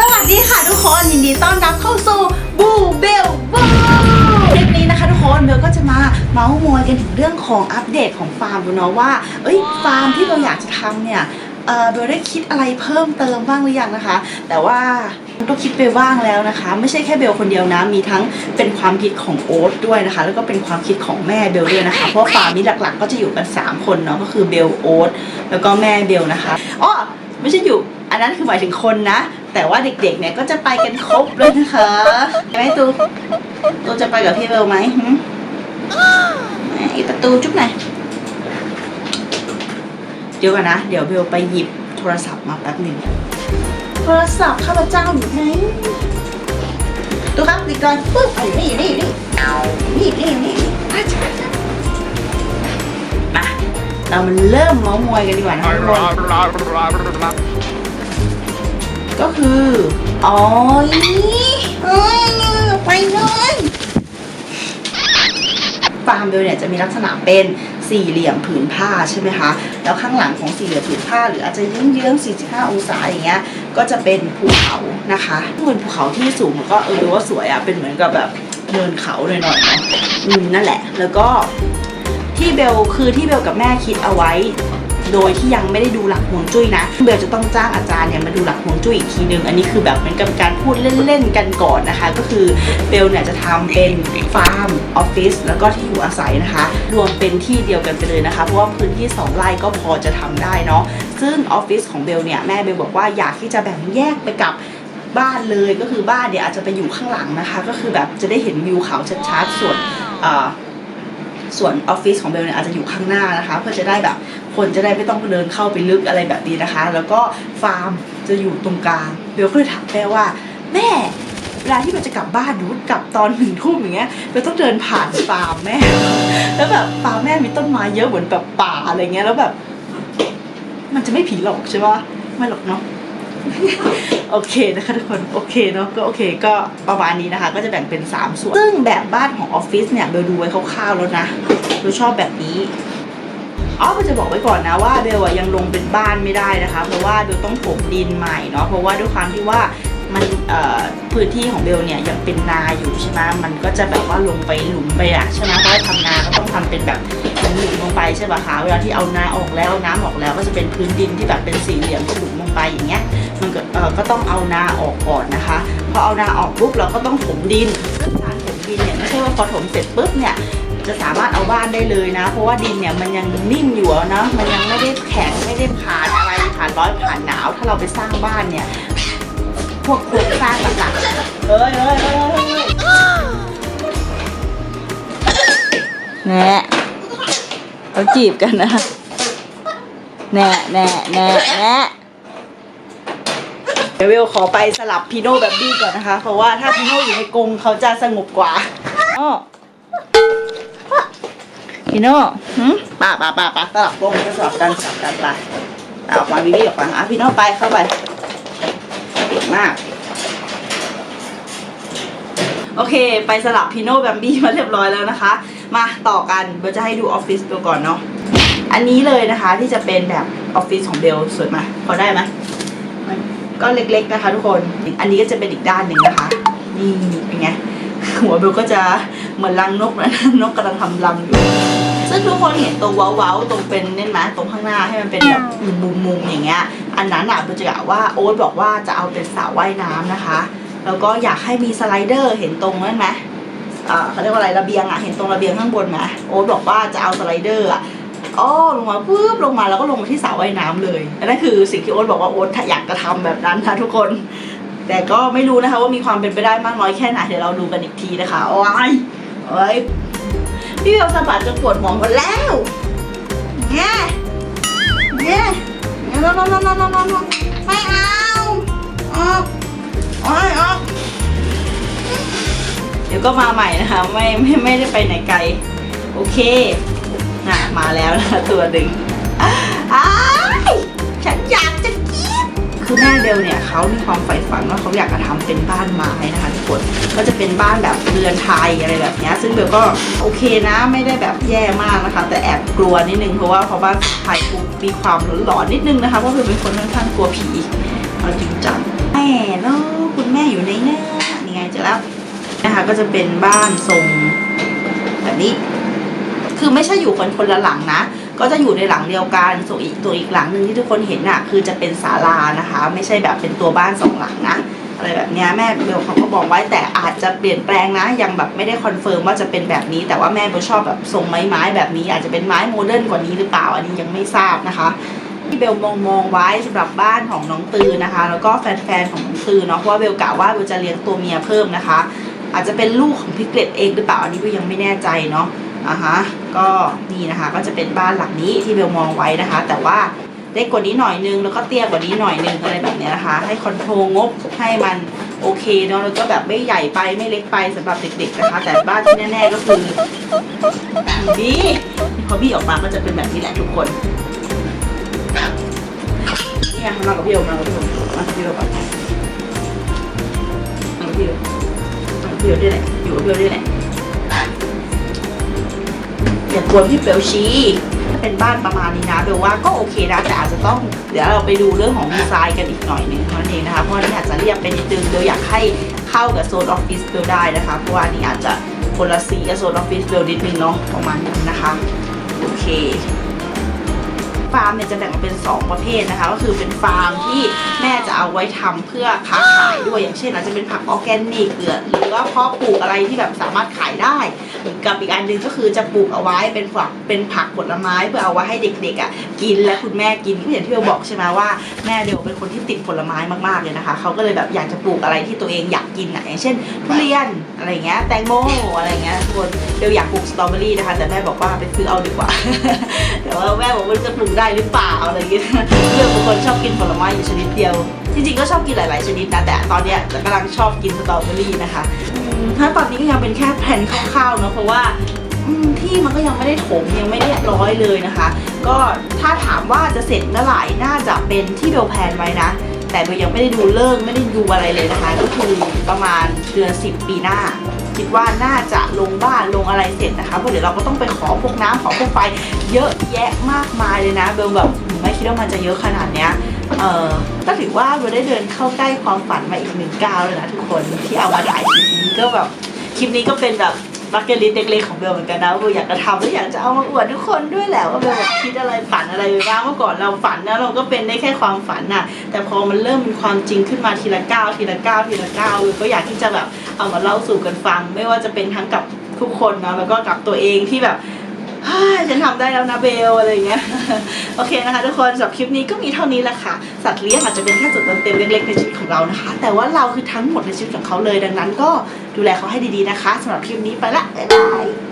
สวัสดีค่ะทุกคนยินดีต้อนรับเข้าสู่บูเบลบูคลิปนี้นะคะทุกคนเบลก็จะมาเมาส์มอยกันถึงเรื่องของอัปเดตของฟาร์มดูเนาะว่า เอ้ยฟาร์มที่เราอยากจะทำเนี่ยเออเบลได้คิดอะไรเพิ่มเติมบ้างหรือยังนะคะ แต่ว่าก็คิดไปบ้างแล้วนะคะ ไม่ใช่แค่เบลคนเดียวนะ มีทั้งเป็นความคิดของโอ๊ตด้วยนะคะ แล้วก็เป็นความคิดของแม่เบลด้วยนะคะ เพราะฟาร์มนี้หลักๆ ก็จะอยู่กันสามคนเนาะก็คือเบลโอ๊ตแล้วก็แม่เบลนะคะอ้อไม่ใช่อยู่อันนั้นคือหมายถึงคนนะ แต่ว่าเด็กๆ เนี่ยก็จะไปกันครบเลยนะคะใช่ไหมตูตูจะไปกับพี่เบลไหมหืมไหนอีประตูจุ๊บหน่อยเดี๋ยวก่อนนะ เดี๋ยวเบลไปหยิบโทรศัพท์มาแป๊บหนึ่งโทรศัพท์ข้าพเจ้าอยู่ไหนตูครับดีก่อนปึ๊บเอาอยู่นี่อยู่นี่อยู่นี่นี่นี่นี่มาจ้ะมาเรามาเริ่มเมาส์มอยกันดีกว่านะคะทุ ก็คืออ๋อเอ้ยไปเลยฟาร์มเบลเนี่ยจะมีลักษณะเป็นสี่เหลี่ยมผืนผ้าใช่ไหมคะ แล้วข้างหลังของสี่เหลี่ยมผืนผ้า หรืออาจจะเยื้องๆ45 องศาอย่างเงี้ย ก็จะเป็นภูเขานะคะเป็นภูเขาที่สูงก็เออดูว่าสวยอะเป็นเหมือนกับแบบเนินเขาหน่อยๆนะอืมนั่นแหละ แล้วก็ที่เบลคือที่เบลกับแม่คิดเอาไว้ โดยที่ยังไม่ได้ดูหลักฮวงจุ้ยนะเบลจะต้องจ้างอาจารย์เนี่ยมาดูหลักฮวงจุ้ยอีกทีนึง อันนี้คือแบบเป็นการพูดเล่นๆกันก่อนนะคะ ก็คือเบลเนี่ยจะทำเป็นฟาร์มออฟฟิศแล้วก็ที่อยู่อาศัยนะคะ รวมเป็นที่เดียวกันไปเลยนะคะ เพราะว่าพื้นที่ 2 ไร่ก็พอจะทำได้เนาะซึ่งออฟฟิศของเบลเนี่ยแม่เบลบอกว่าอยากที่จะแบ่งแยกไปกับบ้านเลยก็คือบ้านเนี่ยอาจจะไปอยู่ข้างหลังนะคะ ก็คือแบบจะได้เห็นวิวเขาชัดๆส่วนอ่อ ส่วนออฟฟิศของเบลเนี่ยอาจจะอยู่ข้างหน้านะคะ เพื่อจะได้แบบคนจะได้ไม่ต้องเดินเข้าไปลึกอะไรแบบนี้นะคะ แล้วก็ฟาร์มจะอยู่ตรงกลางเบลก็เลยถามแม่ว่า แม่เวลาที่มันจะกลับบ้านหนูกลับตอนหนึ่งทุ่มอย่างเงี้ยเบลต้องเดินผ่านฟาร์มแม่ แล้วแบบฟาร์มแม่มีต้นไม้เยอะเหมือนแบบป่าอะไรเงี้ยแล้วแบบ มันจะไม่ผีหลอกใช่ปะไม่หรอกเนาะ โอเคนะคะทุกคนโอเคเนาะก็โอเคก็ประมาณนี้นะคะ ก็จะแบ่งเป็น 3 ส่วน ซึ่งแบบบ้านของออฟฟิศเนี่ยเบลดูไว้คร่าวๆแล้วนะเบลชอบแบบนี้อ๋อเบลจะบอกไว้ก่อนนะว่าเบลอะยังลงเป็นบ้านไม่ได้นะคะ เพราะว่าเบลต้องถมดินใหม่เนาะเพราะว่าด้วยความที่ว่ามันพื้นที่ของเบลเนี่ยยังเป็นนาอยู่ใช่ไหมมันก็จะแบบว่าลงไปหลุมไปอะใช่ไหมเพราะว่าทำนาก็ต้องทำเป็นแบบหลุมลงไปใช่ป่ะคะเวลาที่เอานาออกแล้วเอาน้ำออกแล้วก็จะเป็นพื้นดินที่แบบเป็นสี่เหลี่ยมหลุมลงไปอย่างเงี้ย มันก็เอ่อก็ต้องเอานาออกก่อนนะคะพอเอานาออกปุ๊บเราก็ต้องถมดินซึ่งการถมดินเนี่ยไม่ใช่ว่าพอถมเสร็จปุ๊บเนี่ยจะสามารถเอาบ้านได้เลยนะ เพราะว่าดินเนี่ยมันยังนิ่มอยู่นะ มันยังไม่ได้แข็งไม่ได้ผ่านอะไรผ่านร้อนผ่านหนาว ถ้าเราไปสร้างบ้านเนี่ยพวกโครงสร้างต่างๆเฮ้ยเฮ้ยเฮ้ยเฮ้ยแน่เขาจีบกันนะแน่แน่แน่แน่ เดี๋ยวเวลขอไปสลับพีโน่แบบบี้ก่อนนะคะ เพราะว่าถ้าพีโน่อยู่ในกรงเขาจะสงบกว่าอ้อพีโน่หืมป่าป่าป่าป่าสลับกรงจะสลับกันสลับกันไปเอาออกมาบีบี้ออกมาอะพีโน่ไปเข้าไปเก่งมาก โอเค ไปสลับพีโน่แบมบี้มาเรียบร้อยแล้วนะคะ มาต่อกันเบลจะให้ดูออฟฟิศเบลก่อนเนาะอันนี้เลยนะคะที่จะเป็นแบบออฟฟิศของเบลสวยไหมพอได้ไหม ก็เล็กๆนะคะทุกคน อันนี้ก็จะเป็นอีกด้านหนึ่งนะคะ นี่เป็นไง หัวเบลก็จะเหมือนรังนกนะนกกำลังทำรังอยู่ ซึ่งทุกคนเห็นตรงเว้าๆตรงเป็นเนี่ยไหมตรงข้างหน้าให้มันเป็นแบบมุมๆอย่างเงี้ย อันนั้นอะเบลจะกะว่าโอ๊ตบอกว่าจะเอาเป็นสระว่ายน้ำนะคะ แล้วก็อยากให้มีสไลเดอร์เห็นตรงนั้นไหมเขาเรียกว่าอะไรระเบียงอะเห็นตรงระเบียงข้างบนไหมโอ๊ตบอกว่าจะเอาสไลเดอร์อะ อ้อลงมาปุ๊บลงมาแล้วก็ลงมาที่สระว่ายน้ำเลยอันนั้นคือสิ่งที่โอ๊ตบอกว่าโอ๊ตอยากจะทำแบบนั้นนะทุกคน แต่ก็ไม่รู้นะคะว่ามีความเป็นไปได้มากน้อยแค่ไหนเดี๋ยวเราดูกันอีกทีนะคะโอ้ยโอ้ยพี่เบลสะบัดจนปวดหัวหมดแล้วแง่แง่แง่นอนนอนนอนนอนนอนไม่เอาออกโอ้ยออกเดี๋ยวก็มาใหม่นะคะ ไม่ไม่ไม่ได้ไปไหนไกล โอเค น่ะมาแล้วนะตัวหนึ่งอ้ายฉันอยากจะกินคือแม่เบลเนี่ยเขามีความใฝ่ฝันว่าเขาอยากจะทำเป็นบ้านไม้นะคะทุกคนก็จะเป็นบ้านแบบเรือนไทยอะไรแบบนี้ซึ่งเบลก็โอเคนะไม่ได้แบบแย่มากนะคะ แต่แอบกลัวนิดนึงเพราะว่าเพอบ้านไทยมีความหลอนๆนิดนึงนะคะเพราะเบลเป็นคนค่อนข้างกลัวผีเอาจริงจังให้เนาะคุณแม่อยู่ในเนื้อนี่ไงเจอแล้วนะคะก็จะเป็นบ้านทรงแบบนี้ คือไม่ใช่อยู่คนคนละหลังนะ ก็จะอยู่ในหลังเดียวกันส่วนอีกตัวอีกหลังหนึ่งที่ทุกคนเห็นน่ะ คือจะเป็นศาลานะคะ ไม่ใช่แบบเป็นตัวบ้านสองหลังนะอะไรแบบเนี้ยแม่เบลเขาก็บอกไว้แต่อาจจะเปลี่ยนแปลงนะ ยังแบบไม่ได้คอนเฟิร์มว่าจะเป็นแบบนี้แต่ว่าแม่เบลชอบแบบทรงไม้ไม้แบบนี้ อาจจะเป็นไม้โมเดิร์นกว่านี้หรือเปล่าอันนี้ยังไม่ทราบนะคะที่เบลมองมองไว้สำหรับบ้านของน้องตือนะคะ แล้วก็แฟนๆของน้องตือเนาะเพราะว่าเบลกะว่าเบลจะเลี้ยงตัวเมียเพิ่มนะคะ อาจจะเป็นลูกของพิกเกตเองหรือเปล่าอันนี้ก็ยังไม่แน่ใจเนาะ อะฮะก็นี่นะคะก็จะเป็นบ้านหลังนี้ที่เบลมองไว้นะคะ แต่ว่าเล็กกว่านี้หน่อยนึงแล้วก็เตี้ยกว่านี้หน่อยนึงอะไรแบบเนี้ยนะคะ ให้คอนโทรลงบให้มันโอเคเนาะแล้วก็แบบไม่ใหญ่ไปไม่เล็กไปสำหรับเด็ก ๆนะคะ แต่บ้านที่แน่ ๆก็คือดีพอบี้ออกมาก็จะเป็นแบบนี้แหละทุกคนนี่ไงมากับพี่โอมากับพี่โอมากับพี่โอก่อนมากับพี่โอมากับพี่โอด้แหละอยู่กับพี่โอด้แหละ อย่ากลัวพี่เปลชี้เป็นบ้านประมาณนี้นะเบลว่าก็โอเคนะแต่อาจจะต้องเดี๋ยวเราไปดูเรื่องของดีไซน์กันอีกหน่อยนึงเท่านั้นเองนะคะเพราะนี่อาจจะเรียบเป็นิดนึงเบลอยากให้เข้ากับโซนออฟฟิศเบลได้นะคะเพราะว่านี่อาจจะคนละสีกับโซนออฟฟิศเบลนิดนึงเนาะประมาณนั้นนะคะโอเค ฟาร์มเนี่ยจะแบ่งเป็น 2 ประเภทนะคะ ก็คือเป็นฟาร์มที่แม่จะเอาไว้ทำเพื่อค้าขายด้วยอย่างเช่นอาจจะเป็นผักออร์แกนิกหรือหรือว่าเพาะปลูกอะไรที่แบบสามารถขายได้ กับอีกอันหนึ่งก็คือจะปลูกเอาไว้เป็นฝักเป็นผักผลไม้เพื่อเอาไว้ให้เด็กๆอะกินและคุณแม่กินก็อย่างที่เราบอกใช่ไหมว่าแม่เดียวเป็นคนที่ติดผลไม้มากๆเลยนะคะเขาก็เลยแบบอยากจะปลูกอะไรที่ตัวเองอยากกินอะอย่างเช่นทุเรียนอะไรเงี้ยแตงโมอะไรเงี้ยทุกคนเดียวอยากปลูกสตรอเบอรี่นะคะแต่แม่บอกว่าไปซื้อเอาดีกว่าแต่ว่าแม่บอกว่าจะปลูกได้หรือเปล่าอะไรอย่างเงี้ยเรื่องบางคนชอบกินผลไม้อยู่ชนิดเดียว จริงๆก็ชอบกินหลายๆชนิดนะแต่ตอนเนี้ยกำลังชอบกินสตรอเบอรี่นะคะถ้าตอนนี้ก็ยังเป็นแค่แผ่นคร่าวๆเนอะเพราะว่าที่มันก็ยังไม่ได้ถมยังไม่เรียบร้อยเลยนะคะ ก็ถ้าถามว่าจะเสร็จเมื่อไหร่น่าจะเป็นที่เบลแพนไว้นะ แต่เบลยังไม่ได้ดูเลิกไม่ได้ดูอะไรเลยนะคะ ก็คือประมาณเดือน10 ปีหน้า คิดว่าน่าจะลงบ้านลงอะไรเสร็จนะคะเพราะเดี๋ยวเราก็ต้องไปขอพวกน้ำขอพวกไฟ เยอะแยะมากมายเลยนะเบลแบบไม่คิดว่ามันจะเยอะขนาดเนี้ยเออก็ถือว่าเบลได้เดินเข้าใกล้ความฝันมาอีกหนึ่งก้าวเลยนะทุกคนที่เอามาถ่ายคลิปนี้ก็แบบคลิปนี้ก็เป็นแบบ บักเก็ตลิสต์เล็กๆของเบลเหมือนกันนะเบลอยากจะทำแล้วอยากจะเอามาอวดทุกคนด้วยแหละว่าเบลแบบคิดอะไรฝันอะไรไปบ้างเมื่อก่อนเราฝันนะเราก็เป็นได้แค่ความฝันน่ะ แต่พอมันเริ่มเป็นความจริงขึ้นมาทีละก้าวทีละก้าวทีละก้าวเบลก็อยากที่จะแบบเอามาเล่าสู่กันฟัง ไม่ว่าจะเป็นทั้งกับทุกคนนะแล้วก็กับตัวเองที่แบบ ฉันทำได้แล้วนะเบลอะไรเงี้ยโอเคนะคะ ทุกคนสำหรับคลิปนี้ก็มีเท่านี้แหละค่ะ สัตว์เลี้ยงอาจจะเป็นแค่จุดเติมเต็มเล็กๆในชีวิตของเรานะคะ แต่ว่าเราคือทั้งหมดในชีวิตของเขาเลยดังนั้น ก็ดูแลเขาให้ดีๆนะคะสำหรับคลิปนี้ไปละบ๊ายบาย